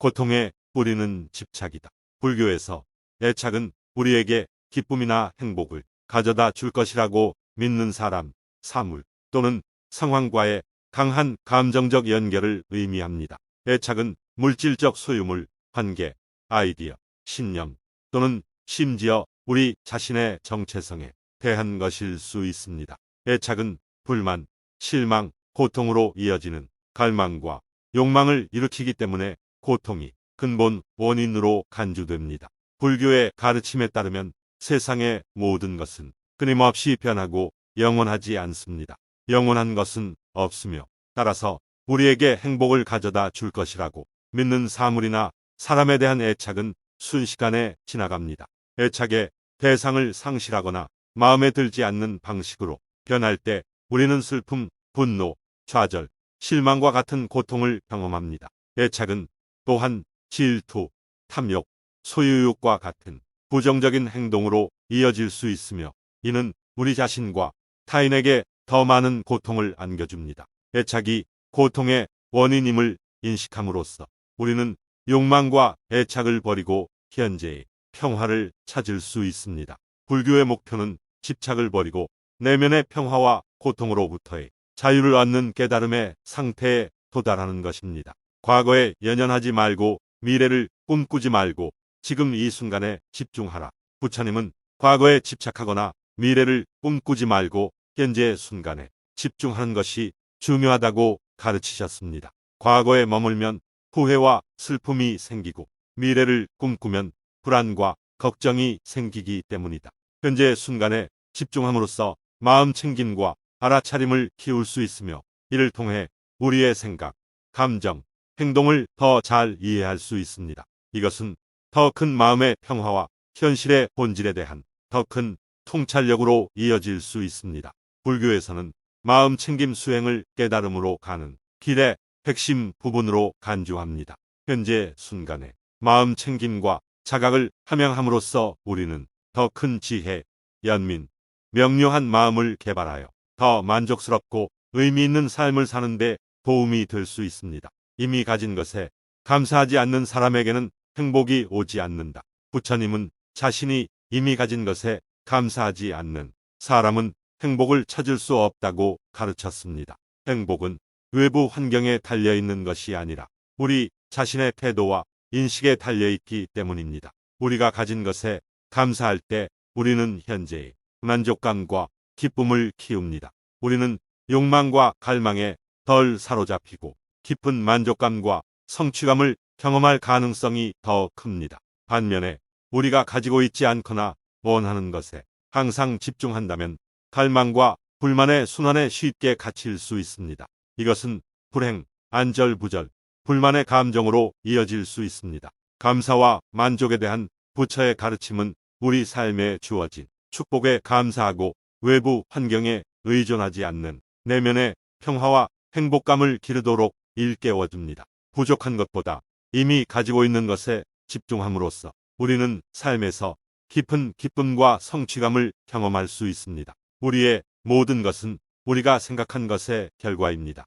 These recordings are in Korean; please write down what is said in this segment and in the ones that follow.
고통의 뿌리는 집착이다. 불교에서 애착은 우리에게 기쁨이나 행복을 가져다 줄 것이라고 믿는 사람, 사물 또는 상황과의 강한 감정적 연결을 의미합니다. 애착은 물질적 소유물, 관계, 아이디어, 신념 또는 심지어 우리 자신의 정체성에 대한 것일 수 있습니다. 애착은 불만, 실망, 고통으로 이어지는 갈망과 욕망을 일으키기 때문에 고통이 근본 원인으로 간주됩니다. 불교의 가르침에 따르면 세상의 모든 것은 끊임없이 변하고 영원하지 않습니다. 영원한 것은 없으며 따라서 우리에게 행복을 가져다 줄 것이라고 믿는 사물이나 사람에 대한 애착은 순식간에 지나갑니다. 애착의 대상을 상실하거나 마음에 들지 않는 방식으로 변할 때 우리는 슬픔, 분노, 좌절, 실망과 같은 고통을 경험합니다. 애착은 또한 질투, 탐욕, 소유욕과 같은 부정적인 행동으로 이어질 수 있으며 이는 우리 자신과 타인에게 더 많은 고통을 안겨줍니다. 애착이 고통의 원인임을 인식함으로써 우리는 욕망과 애착을 버리고 현재의 평화를 찾을 수 있습니다. 불교의 목표는 집착을 버리고 내면의 평화와 고통으로부터의 자유를 얻는 깨달음의 상태에 도달하는 것입니다. 과거에 연연하지 말고 미래를 꿈꾸지 말고 지금 이 순간에 집중하라. 부처님은 과거에 집착하거나 미래를 꿈꾸지 말고 현재의 순간에 집중하는 것이 중요하다고 가르치셨습니다. 과거에 머물면 후회와 슬픔이 생기고 미래를 꿈꾸면 불안과 걱정이 생기기 때문이다. 현재 순간에 집중함으로써 마음 챙김과 알아차림을 키울 수 있으며 이를 통해 우리의 생각, 감정, 행동을 더 잘 이해할 수 있습니다. 이것은 더 큰 마음의 평화와 현실의 본질에 대한 더 큰 통찰력으로 이어질 수 있습니다. 불교에서는 마음 챙김 수행을 깨달음으로 가는 길의 핵심 부분으로 간주합니다. 현재 순간에 마음 챙김과 자각을 함양함으로써 우리는 더 큰 지혜, 연민, 명료한 마음을 개발하여 더 만족스럽고 의미 있는 삶을 사는데 도움이 될 수 있습니다. 이미 가진 것에 감사하지 않는 사람에게는 행복이 오지 않는다. 부처님은 자신이 이미 가진 것에 감사하지 않는 사람은 행복을 찾을 수 없다고 가르쳤습니다. 행복은 외부 환경에 달려 있는 것이 아니라 우리 자신의 태도와 인식에 달려 있기 때문입니다. 우리가 가진 것에 감사할 때 우리는 현재의 만족감과 기쁨을 키웁니다. 우리는 욕망과 갈망에 덜 사로잡히고 깊은 만족감과 성취감을 경험할 가능성이 더 큽니다. 반면에 우리가 가지고 있지 않거나 원하는 것에 항상 집중한다면 갈망과 불만의 순환에 쉽게 갇힐 수 있습니다. 이것은 불행, 안절부절, 불만의 감정으로 이어질 수 있습니다. 감사와 만족에 대한 부처의 가르침은 우리 삶에 주어진 축복에 감사하고 외부 환경에 의존하지 않는 내면의 평화와 행복감을 기르도록 일깨워줍니다. 부족한 것보다 이미 가지고 있는 것에 집중함으로써 우리는 삶에서 깊은 기쁨과 성취감을 경험할 수 있습니다. 우리의 모든 것은 우리가 생각한 것의 결과입니다.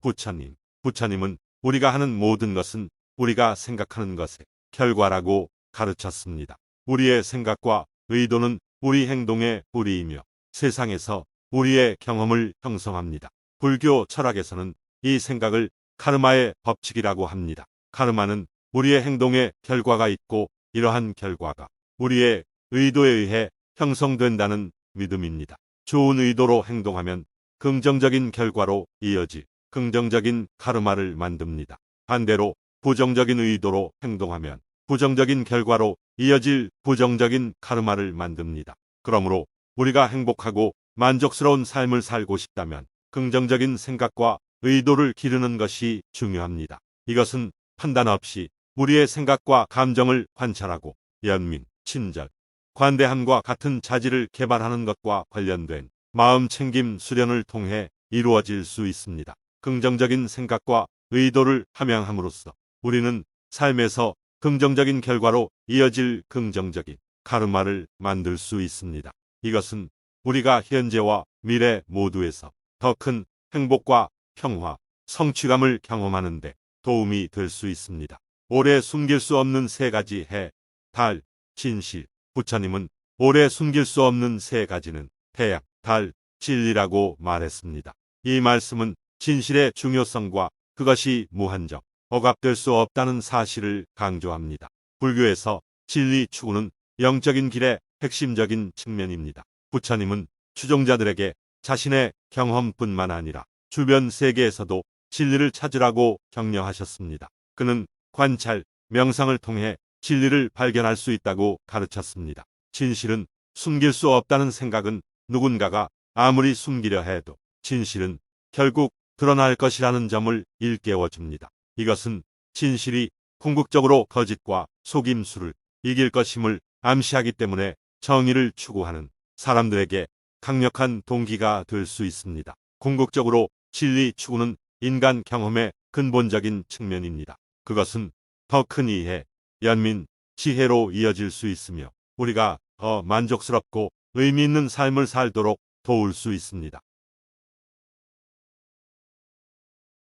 부처님, 부처님은 우리가 하는 모든 것은 우리가 생각하는 것의 결과라고 가르쳤습니다. 우리의 생각과 의도는 우리 행동의 뿌리이며 세상에서 우리의 경험을 형성합니다. 불교 철학에서는 이 생각을 카르마의 법칙이라고 합니다. 카르마는 우리의 행동의 결과가 있고 이러한 결과가 우리의 의도에 의해 형성된다는 믿음입니다. 좋은 의도로 행동하면 긍정적인 결과로 이어지 긍정적인 카르마를 만듭니다. 반대로 부정적인 의도로 행동하면 부정적인 결과로 이어질 부정적인 카르마를 만듭니다. 그러므로 우리가 행복하고 만족스러운 삶을 살고 싶다면 긍정적인 생각과 의도를 기르는 것이 중요합니다. 이것은 판단 없이 우리의 생각과 감정을 관찰하고 연민, 친절, 관대함과 같은 자질을 개발하는 것과 관련된 마음 챙김 수련을 통해 이루어질 수 있습니다. 긍정적인 생각과 의도를 함양함으로써 우리는 삶에서 긍정적인 결과로 이어질 긍정적인 카르마를 만들 수 있습니다. 이것은 우리가 현재와 미래 모두에서 더 큰 행복과 평화, 성취감을 경험하는데 도움이 될 수 있습니다. 오래 숨길 수 없는 세 가지 해, 달, 진실. 부처님은 오래 숨길 수 없는 세 가지는 태양, 달, 진리라고 말했습니다. 이 말씀은 진실의 중요성과 그것이 무한정, 억압될 수 없다는 사실을 강조합니다. 불교에서 진리 추구는 영적인 길의 핵심적인 측면입니다. 부처님은 추종자들에게 자신의 경험뿐만 아니라 주변 세계에서도 진리를 찾으라고 격려하셨습니다. 그는 관찰, 명상을 통해 진리를 발견할 수 있다고 가르쳤습니다. 진실은 숨길 수 없다는 생각은 누군가가 아무리 숨기려 해도 진실은 결국 드러날 것이라는 점을 일깨워 줍니다. 이것은 진실이 궁극적으로 거짓과 속임수를 이길 것임을 암시하기 때문에 정의를 추구하는 사람들에게 강력한 동기가 될 수 있습니다. 궁극적으로 진리 추구는 인간 경험의 근본적인 측면입니다. 그것은 더 큰 이해, 연민, 지혜로 이어질 수 있으며 우리가 더 만족스럽고 의미 있는 삶을 살도록 도울 수 있습니다.